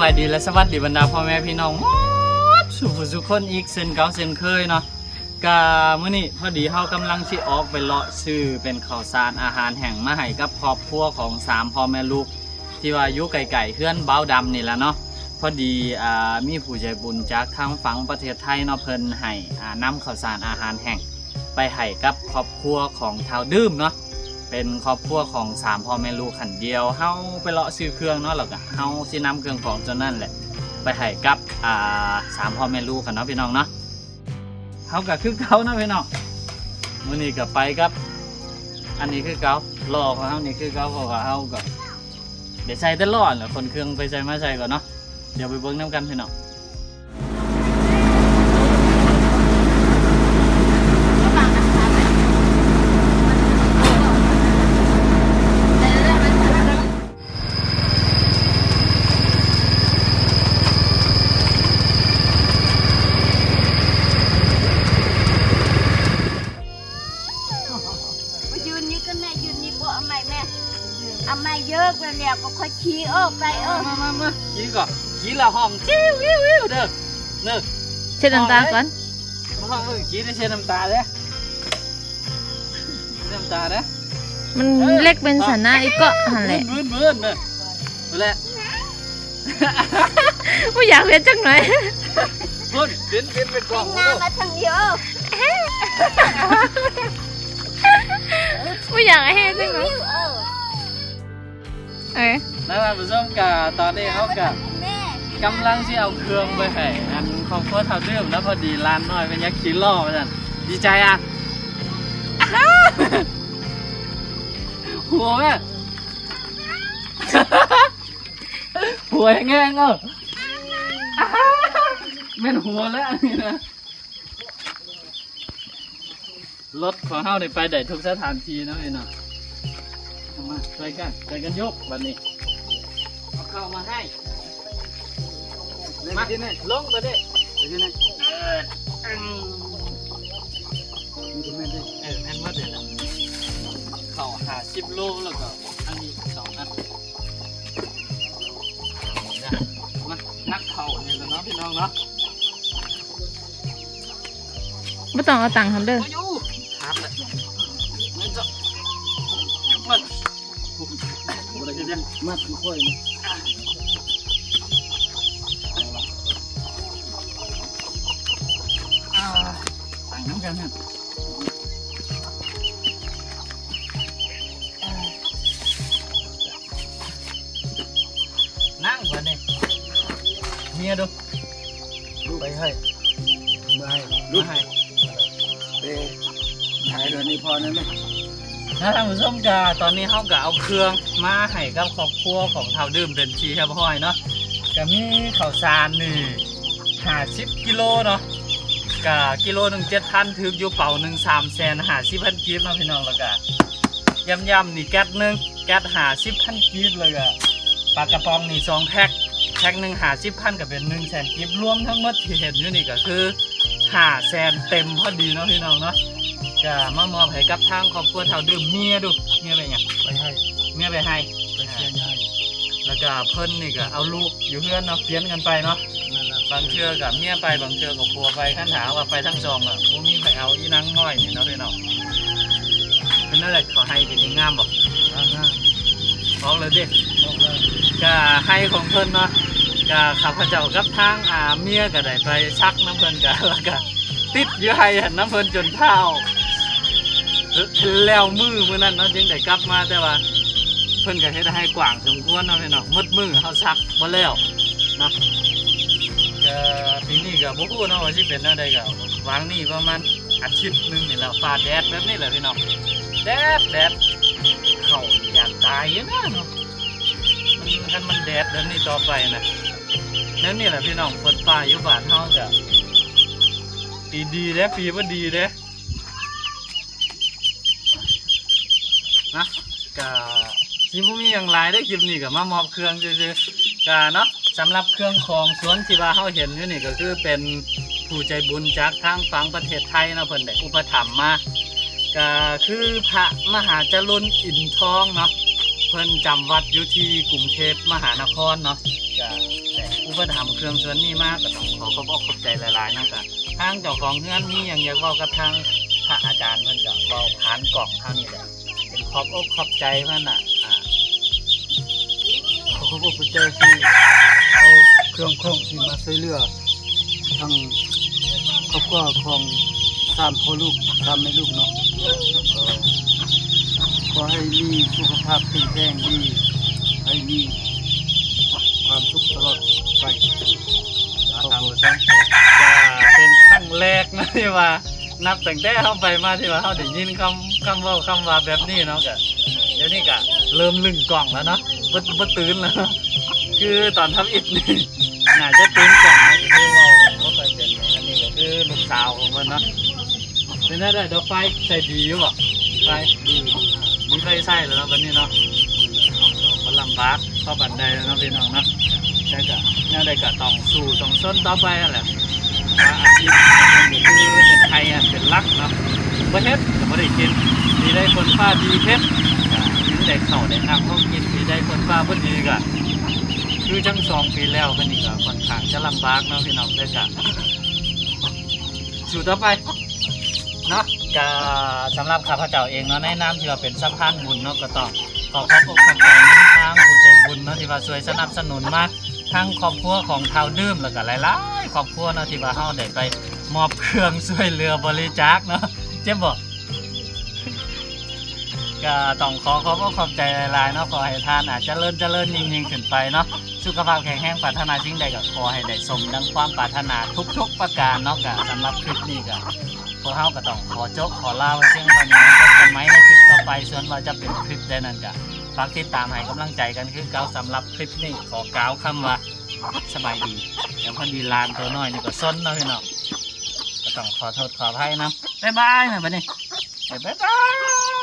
บายดีและสวัสดีบรรดาพ่อแม่พี่น้องสุขสุขคนอีกเส้นเก่าเส้นเคยเนาะกะมื้อนี้พอดีเฮากำลังสิออกไปเลาะซื้อเป็นข้าวสารอาหารแห่งมาให้กับครอบครัวของสามพ่อแม่ลูก ที่ว่าอยู่ไกลๆเพื่อนเบ้าดำนี่แหละเนาะพอดีอ่ามีผู้ใจบุญจากทางฝั่งประเทศไทยเนาะเพิ่นให้อ่านำข้าวสารอาหารแห่ง ไปให้กับครอบครัวของชาวดื่มเนาะ เป็นครอบครัวของสามพ่อแม่ลูกขันเดียวเฮาไปเลาะซื้อเครื่องเนาะแล้วก็เฮาสินำเครื่องของจนนั่นแหละ ไปให้กับอ่าสามพ่อแม่ลูกกันเนาะพี่น้องเนาะเฮาก็คือเก่าเนาะพี่น้องมื้อนี้ก็ไปกับ อันนี้คือเก่ารอของเฮานี่คือเก่าเพราะว่าเฮาก็เดี๋ยวใส่แต่รอดแหละคนเครื่องไปใส่มาใส่ก่อนเนาะเดี๋ยวไปเบิ่งนํกันพี่น้อง ก็ค่อยขี่ออกไปเออมามามาขี่ก่อนขี่ละห้องจิ้ววิววิวเด้อเด้อเช็ดน้ำตาก่อนมาเออกี้ได้เช็ดน้ำตาเลยน้ำตาเด้อมันเล็กเป็นสันน้าอีกก็หันแหละมืนมืนเด้อนั่นแหละไม่อยากเรียนจังหน่อยพุ่นเป็นเป็นเป็นกล่องหน้ามาทางเดียวไม่อยากให้จังหน่อย เออเอ้ยนะท่านผู้ชมกะตอนนี้เขากะแม่กำลังที่เอาเครื่องไปให้อันครอบครัวเท่าเดิมแล้วพอดีร้านน้อยเป็นยักษ์ขี่ล่อมาจันดีใจอะอ้าวหัวแม่หัวแง่งเอออ้าวเป็นหัวแล้วอันนี่นะรถของเฮาเนี่ไปได้ทุกสถานที่เนาะไอ้เนาะเอา มาช่วยกันช่วยกันยกบัดนี้เอาเข้ามาให้มาที่นี่ลงไปดิไปที่นี่เอออืมนี่ก็แม่นดิเออแม่นหมาเดี๋ยวเข่าหาสิบโลแล้วก็อันนี้สองอันนะมานักเข่าเนี่ยแหละเนาะพี่น้องเนาะไม่ต้องเอาตังค์ทำเด้อ อะไรกันเนี่ยมาค่อยต่างน้ำกันนี่ยนั่งก่อนดิเมียดูไปให้ไปให้ลูกให้เอ๊ถ่ายเดี๋ยวนี้พอนะไหม นะท่านผู้ชมกาตอนนี้เขาก็เอาเครื่องมาให้กับครอบครัวของเท่าดื่มเป็นชีครับพ่อยเนาะก็มีข้าวสารนี่ห้าสิบกิโลเนาะกะกิโลหนึ่งเจ็ดพันถึงอยู่เป่าหนึ่งสามแสนหาสิบพันกีบเนาะพี่น้องแล้วก็ยำยำนี่แก๊สหนึ่งแก๊สหาสิบพันกีบเลยอะปลากระป๋องนี่สองแพ็คแพ็คหนึ่งหาสิบพันกับเป็นหนึ่งแสนกิฟรวมทั้งหมดที่เห็นอยู่นี่ก็คือหาแสนเต็มพอดีเนาะพี่น้องเนาะ จะมามอบให้กับทางครอบครัวเท่าดื่มเมียดูเมียไปไงไปให้เมียไปให้ไปเชียร์ให้แล้วก็เพิ่นนี่ก็เอาลูกอยู่เพื่อนเนาะเพี้ยนกันไปเนาะบางเชือกับเมียไปบางเชือกับผัวไปขั้นถามว่าไปทั้งสองอะบ่มีไปเอาอีนังน้อยนี่เนาะพี่น้องเป็นนั่นแหละขอให้เป็นงามบอกงามบอกเลยดิบอกเลยก็ให้ของเพิ่นเนาะก็ข้าพเจ้ากับทางอาเมียก็ได้ไปซักน้ำเพิ่นกันแล้วก็ติดอยู่ให้หันน้ำเพิ่นจนเท้า แล้วมือมื้อนั้นเนาะจึงได้กลับมาแต่ว่า เพิ่นก็เฮ็ดให้กว้างสมควรเนาะพี่น้องหมดมือเฮาซักบ่แล้วเนาะก็ปีนี้ก็บ่ฮู้เนาะว่าสิเป็นแนวใดก็วางนี่ประมาณอาทิตย์นึงนี่แหละฟ้าแดดแบบนี้แหละพี่น้องแดดแดดเข้าอยากตายอยู่นะเนาะมันถ้ามันแดดเดินนี่ต่อไปนะนั่นนี่แหละพี่น้องฝนฟ้าอยู่บ้านเฮาก็ปีดีเด้ปีบ่ดีเด้ นะก็สิบ่มีหยังหลายได้อคลิปนี้ก็มามอบเครื่องซื่อๆก็เนาะสำหรับเครื่องของสวนที่ว่าเฮาเห็นอยู่นี่ก็คือเป็นผู้ใจบุญจากทางฝั่งประเทศไทยเนาะเพิ่นได้อุปถัมภ์มาก็คือพระมหาจรุนอินทองเนาะเพิ่นจำวัดอยู่ที่กรุงเทพมหานครเนาะก็ได้อุปถัมภ์เครื่องสวนนี้มากก็ต้องขอขอบอกขอบใจหลายๆนะกับทางเจ้าของเฮือนมีอย่างอยากเว่ากับทางพระอาจารย์เพิ่นก็เว้าผ่านกล่องเท่านี้แหละ ขอบอกขอบใจเพิ่นน่ะอ่าขอขอบคุณเจ้าที่เอาเครื่องคล่องที่มาช่วยเหลือทั้งครอบครัวของสามพ่อลูกสามแม่ลูกเนาะก็ขอให้มีสุขภาพแข็งแรงดีให้มีความสุขตลอดไปทางผู้ชมจะเป็นครั้งแรกนะที่ว่า นับตั้งแต่เข้าไปมาที่ว่าเขาได้ยินคำคำเว่าคำว่าแบบนี้เนาะก็เดี๋ยวนี้ก็เริ่มลึงกล่องแล้วเนาะบ่บ่ตื่นแล้วเนาะคือตอนทำอิฐนี่น่าจะตื่นกล่องนะคือเว่าบ่ค่อยเป็นเลยอันนี้ก็คือลูกสาวของมันเนาะเป็นได้ได้ดอกไฟใส่ดีอยู่บ่ไฟดีมีไฟใส่แล้วเนาะวันนี้เนาะมันลำบากเข้าบันไดแล้วเนาะพี่น้องเนาะได้ก็น่าได้ก็ต้องสู้ต้องส้นต่อไปนั่นแหละว่าอาชีพของผมก็คือเป็นไท เฮ็ดก็บ่ได้กินมีได้คนฟ้าดีเฮ็ดก็มีได้เข้าได้น้ำเขากินมีได้คนฟ้าบ่ดีก็คือจังสองปีแล้วเป็นนี่ก็ค่อนข้างจะลำบากเนาะพี่น้องได้ก็สู้ต่อไปเนาะก็สำหรับข้าพเจ้าเองเนาะในนามที่ว่าเป็นสะพานบุญเนาะก็ต้องขอขอบคุณขอบใจนำทางผู้ใจบุญเนาะที่ว่าช่วยสนับสนุนมาทั้งครอบครัวของเท้าดื่มแล้วก็หลายๆครอบครัวเนาะที่ว่าเฮาได้ไปมอบเครื่องช่วยเหลือบริจาคเนาะ เจ็บบ่ก็ต้องขอขอบคุณขอบใจหลายๆเนาะขอให้ท่านอาจจะเจริญเจริญยิ่งขึ้นไปเนาะสุขภาพแข็งแรงปรารถนาสิ่งใดก็ขอให้ได้สมดังความปรารถนาทุก ๆ ประการเนาะก็สำหรับคลิปนี้ก็พวกเฮาก็ต้องขอจบขอลาไว้เพียงเท่านี้นะพบกันไหมในคลิปต่อไปส่วนว่าจะเป็นคลิปใดนั้นก็ฝากติดตามให้กำลังใจกันคือเก่าสำหรับคลิปนี้ขอกล่าวคำว่าสบายดีแล้วพอดีลานตัวน้อยนี่ก็ซนเนาะพี่น้อง ต้องขอโทษขออภัยนะบ๊ายบายนะบัดนี้บ๊ายบาย